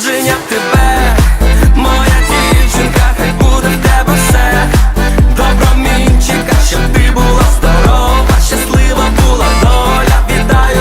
народження тебе.